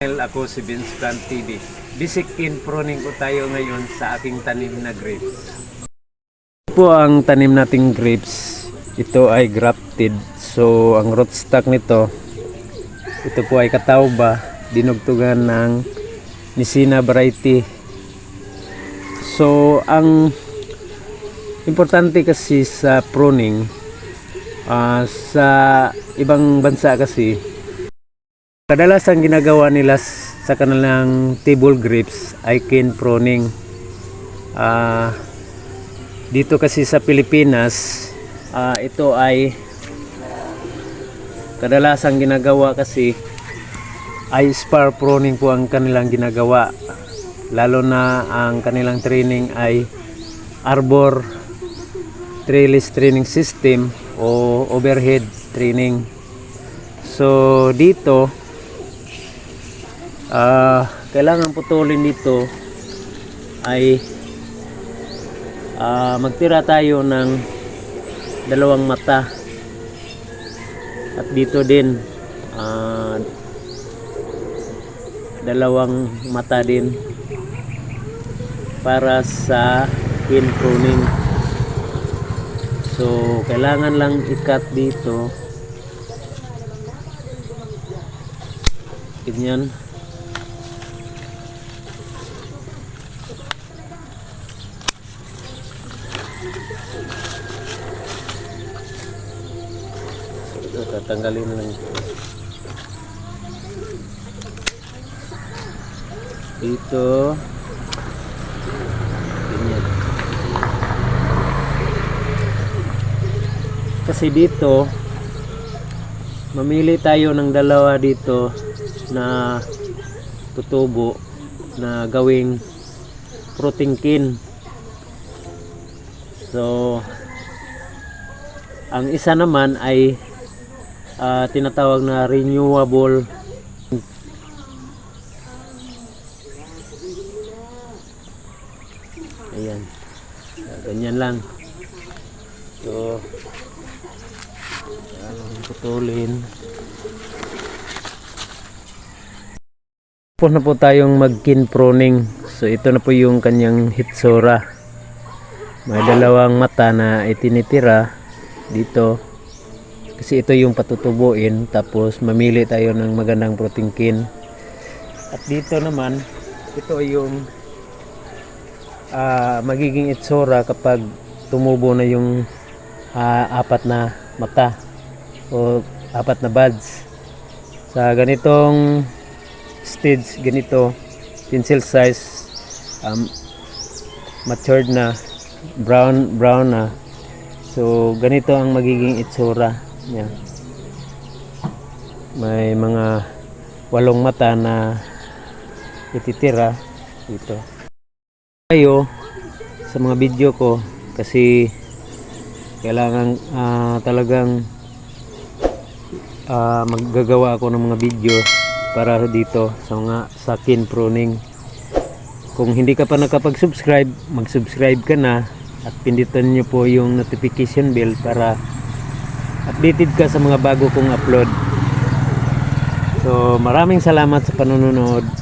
Ako si Vince Plant TV. Basic in pruning ko tayo ngayon sa aking tanim na grapes. Ito po ang tanim nating grapes. Ito ay grafted. So ang rootstock nito, ito po ay katauba, dinugtugan ng Nisina variety. So ang importante kasi sa pruning, ah, sa ibang bansa kasi, Kadalasan ginagawa nila sa kanilang table grapes ay cane pruning. Ah, dito kasi sa Pilipinas, ah, ito ay kadalasan ginagawa kasi ay spar pruning po ang kanilang ginagawa. Lalo na ang kanilang training ay arbor trellis training system o overhead training. So dito Ah, kailangan putulin dito ay ah, magtira tayo ng dalawang mata. At dito din ah, dalawang mata din para sa pin pruning. So, kailangan lang ikat dito. Ganyan. Ito, tatanggalin na lang. Dito. Ganyan. Kasi dito, mamili tayo ng dalawa dito na tutubo na gawing fruiting kin. So, ang isa naman ay ah, tinatawag na renewable Ayan. Ah, ganyan lang. So, ayan, putulin. Po na po tayong mag-kin pruning. So, ito na po yung kanyang hitsura. May dalawang mata na itinitira dito kasi ito yung patutubuin tapos mamili tayo ng magandang protein kin at dito naman ito yung ah, magiging itsura kapag tumubo na yung ah, apat na mata o apat na buds. Sa ganitong stage ganito pencil size um, matured na brown brown na. So, ganito ang magiging itsura niya. May mga walong mata na ititira dito. Kayo sa mga video ko kasi kailangan ah, talagang ah, maggagawa ako ng mga video para dito sa mga sakin pruning. Kung hindi ka pa nakapag-subscribe, mag-subscribe ka na at pindutin nyo po yung notification bell para updated ka sa mga bago kong upload. So maraming salamat sa panonood.